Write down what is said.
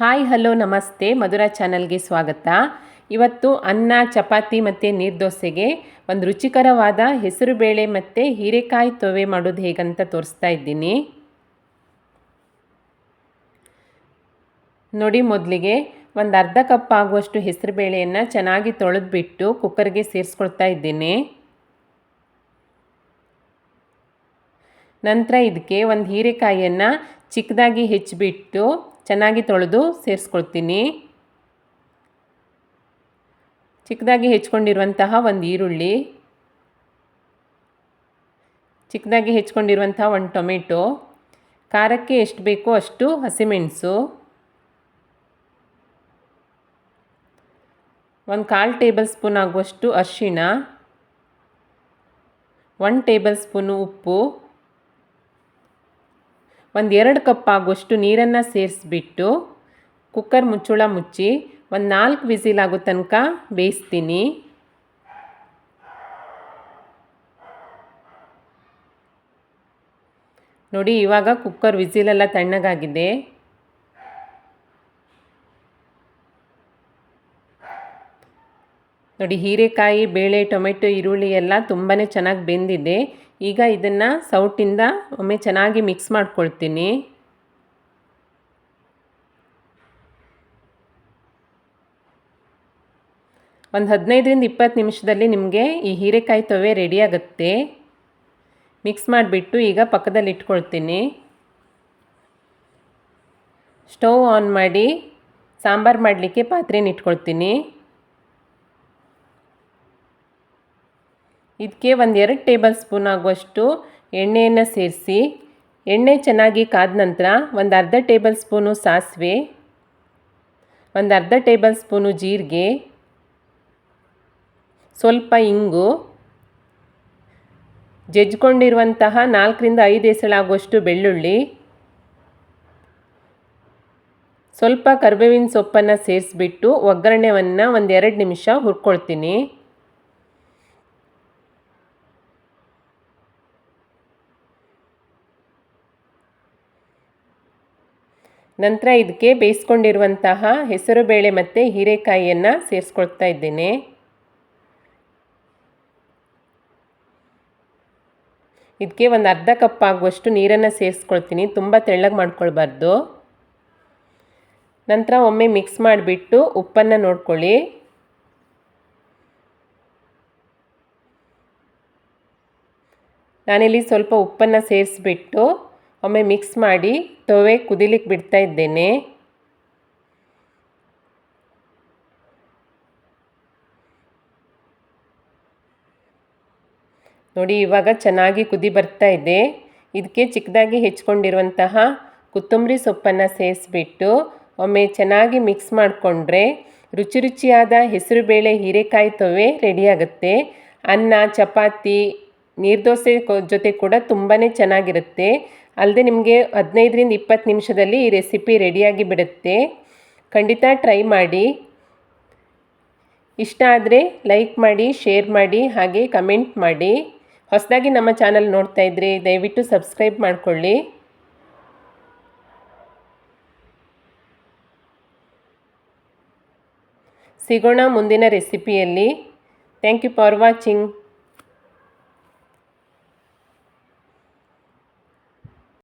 Hi, hello, ನಮಸ್ತೆ. ಮಧುರ ಚಾನಲ್ಗೆ ಸ್ವಾಗತ. ಇವತ್ತು ಅನ್ನ, ಚಪಾತಿ ಮತ್ತು ನೀರ್ದೋಸೆಗೆ ಒಂದು ರುಚಿಕರವಾದ ಹೆಸರುಬೇಳೆ ಮತ್ತು ಹೀರೆಕಾಯಿ ತೊವೆ ಮಾಡೋದು ಹೇಗಂತ ತೋರಿಸ್ತಾ ಇದ್ದೀನಿ. ನೋಡಿ, ಮೊದಲಿಗೆ ಒಂದು ಅರ್ಧ ಕಪ್ ಆಗುವಷ್ಟು ಹೆಸರುಬೇಳೆಯನ್ನು ಚೆನ್ನಾಗಿ ತೊಳೆದ್ಬಿಟ್ಟು ಕುಕ್ಕರ್ಗೆ ಸೇರಿಸ್ಕೊಳ್ತಾ ಇದ್ದೀನಿ. ನಂತರ ಇದಕ್ಕೆ ಒಂದು ಹೀರೆಕಾಯಿಯನ್ನು ಚಿಕ್ಕದಾಗಿ ಹೆಚ್ಚಿಬಿಟ್ಟು ಚೆನ್ನಾಗಿ ತೊಳೆದು ಸೇರಿಸ್ಕೊಳ್ತೀನಿ. ಚಿಕ್ಕದಾಗಿ ಹೆಚ್ಕೊಂಡಿರುವಂತಹ ಒಂದು ಈರುಳ್ಳಿ, ಚಿಕ್ಕದಾಗಿ ಹೆಚ್ಕೊಂಡಿರುವಂತಹ ಒಂದು ಟೊಮೆಟೊ, ಖಾರಕ್ಕೆ ಎಷ್ಟು ಬೇಕೋ ಅಷ್ಟು ಹಸಿಮೆಣಸು, ಒಂದು ಕಾಲು ಟೇಬಲ್ ಸ್ಪೂನ್ ಆಗುವಷ್ಟು ಅರಿಶಿಣ ಒನ್ ಟೇಬಲ್ ಸ್ಪೂನು ಉಪ್ಪು ಒಂದು ಎರಡು ಕಪ್ ಆಗುವಷ್ಟು ನೀರನ್ನು ಸೇರಿಸ್ಬಿಟ್ಟು ಕುಕ್ಕರ್ ಮುಚ್ಚುಳ ಮುಚ್ಚಿ ಒಂದು ನಾಲ್ಕು ವಿಸಿಲ್ ಆಗೋ ತನಕ ಬೇಯಿಸ್ತೀನಿ. ನೋಡಿ, ಇವಾಗ ಕುಕ್ಕರ್ ವಿಸಿಲೆಲ್ಲ ತಣ್ಣಗಾಗಿದೆ. ನೋಡಿ ಹೀರೆಕಾಯಿ, ಬೇಳೆ, ಟೊಮೆಟೊ, ಈರುಳ್ಳಿ ಎಲ್ಲ ತುಂಬಾ ಚೆನ್ನಾಗಿ ಬೆಂದಿದೆ. ಈಗ ಇದನ್ನು ಸೌಟಿಂದ ಒಮ್ಮೆ ಚೆನ್ನಾಗಿ ಮಿಕ್ಸ್ ಮಾಡ್ಕೊಳ್ತೀನಿ. ಒಂದು ಹದಿನೈದರಿಂದ ಇಪ್ಪತ್ತು ನಿಮಿಷದಲ್ಲಿ ನಿಮಗೆ ಈ ಹೀರೆಕಾಯಿ ತೊವೆ ರೆಡಿಯಾಗುತ್ತೆ ಮಿಕ್ಸ್ ಮಾಡಿಬಿಟ್ಟು ಈಗ ಪಕ್ಕದಲ್ಲಿ ಇಟ್ಕೊಳ್ತೀನಿ. ಸ್ಟವ್ ಆನ್ ಮಾಡಿ ಸಾಂಬಾರು ಮಾಡಲಿಕ್ಕೆ ಪಾತ್ರೆನ ಇಟ್ಕೊಳ್ತೀನಿ. ಇದಕ್ಕೆ ಒಂದು ಎರಡು ಟೇಬಲ್ ಸ್ಪೂನ್ ಆಗುವಷ್ಟು ಎಣ್ಣೆಯನ್ನು ಸೇರಿಸಿ. ಎಣ್ಣೆ ಚೆನ್ನಾಗಿ ಕಾದ ನಂತರ ಒಂದು ಅರ್ಧ ಟೇಬಲ್ ಸ್ಪೂನು ಸಾಸಿವೆ, ಒಂದು ಅರ್ಧ ಟೇಬಲ್ ಸ್ಪೂನು ಜೀರಿಗೆ, ಸ್ವಲ್ಪ ಇಂಗು, ಜಜ್ಕೊಂಡಿರುವಂತಹ ನಾಲ್ಕರಿಂದ ಐದು ಎಸಳಾಗುವಷ್ಟು ಬೆಳ್ಳುಳ್ಳಿ, ಸ್ವಲ್ಪ ಕರ್ಬೇವಿನ ಸೊಪ್ಪನ್ನು ಸೇರಿಸ್ಬಿಟ್ಟು ಒಗ್ಗರಣೆಯನ್ನು ಒಂದು ಎರಡು ನಿಮಿಷ ಹುರ್ಕೊಳ್ತೀನಿ. ನಂತರ ಇದಕ್ಕೆ ಬೇಯಿಸ್ಕೊಂಡಿರುವಂತಹ ಹೆಸರುಬೇಳೆ ಮತ್ತು ಹೀರೆಕಾಯಿಯನ್ನು ಸೇರಿಸ್ಕೊಳ್ತಾ ಇದ್ದೇನೆ. ಇದಕ್ಕೆ ಒಂದು ಅರ್ಧ ಕಪ್ ಆಗುವಷ್ಟು ನೀರನ್ನು ಸೇರಿಸ್ಕೊಳ್ತೀನಿ. ತುಂಬ ತೆಳ್ಳಗೆ ಮಾಡ್ಕೊಳ್ಬಾರ್ದು. ನಂತರ ಒಮ್ಮೆ ಮಿಕ್ಸ್ ಮಾಡಿಬಿಟ್ಟು ಉಪ್ಪನ್ನು ನೋಡ್ಕೊಳ್ಳಿ. ನಾನಿಲ್ಲಿ ಸ್ವಲ್ಪ ಉಪ್ಪನ್ನು ಸೇರಿಸ್ಬಿಟ್ಟು ಒಮ್ಮೆ ಮಿಕ್ಸ್ ಮಾಡಿ ತೊವೆ ಕುದಿಲಿಕ್ಕೆ ಬಿಡ್ತಾ ಇದ್ದೇನೆ. ನೋಡಿ ಇವಾಗ ಚೆನ್ನಾಗಿ ಕುದಿ ಬರ್ತಾ ಇದೆ. ಇದಕ್ಕೆ ಚಿಕ್ಕದಾಗಿ ಹೆಚ್ಕೊಂಡಿರುವಂತಹ ಕೊತ್ತಂಬರಿ ಸೊಪ್ಪನ್ನು ಸೇರಿಸ್ಬಿಟ್ಟು ಒಮ್ಮೆ ಚೆನ್ನಾಗಿ ಮಿಕ್ಸ್ ಮಾಡಿಕೊಂಡ್ರೆ ರುಚಿ ರುಚಿಯಾದ ಹೆಸರುಬೇಳೆ ಹೀರೆಕಾಯಿ ತೊವೆ ರೆಡಿಯಾಗುತ್ತೆ ಅನ್ನ, ಚಪಾತಿ ನೀರ್ದೋಸೆ ಜೊತೆ ಕೂಡ ತುಂಬಾ ಚೆನ್ನಾಗಿರುತ್ತೆ. ಅಲ್ಲದೆ ನಿಮಗೆ ಹದಿನೈದರಿಂದ ಇಪ್ಪತ್ತು ನಿಮಿಷದಲ್ಲಿ ಈ ರೆಸಿಪಿ ರೆಡಿಯಾಗಿ ಬಿಡುತ್ತೆ. ಖಂಡಿತ ಟ್ರೈ ಮಾಡಿ. ಇಷ್ಟ ಆದರೆ ಲೈಕ್ ಮಾಡಿ, ಶೇರ್ ಮಾಡಿ, ಹಾಗೆ ಕಮೆಂಟ್ ಮಾಡಿ. ಹೊಸದಾಗಿ ನಮ್ಮ ಚಾನಲ್ ನೋಡ್ತಾ ಇದ್ದರೆ ದಯವಿಟ್ಟು ಸಬ್ಸ್ಕ್ರೈಬ್ ಮಾಡಿಕೊಳ್ಳಿ. ಸಿಗೋಣ ಮುಂದಿನ ರೆಸಿಪಿಯಲ್ಲಿ. Thank you for watching.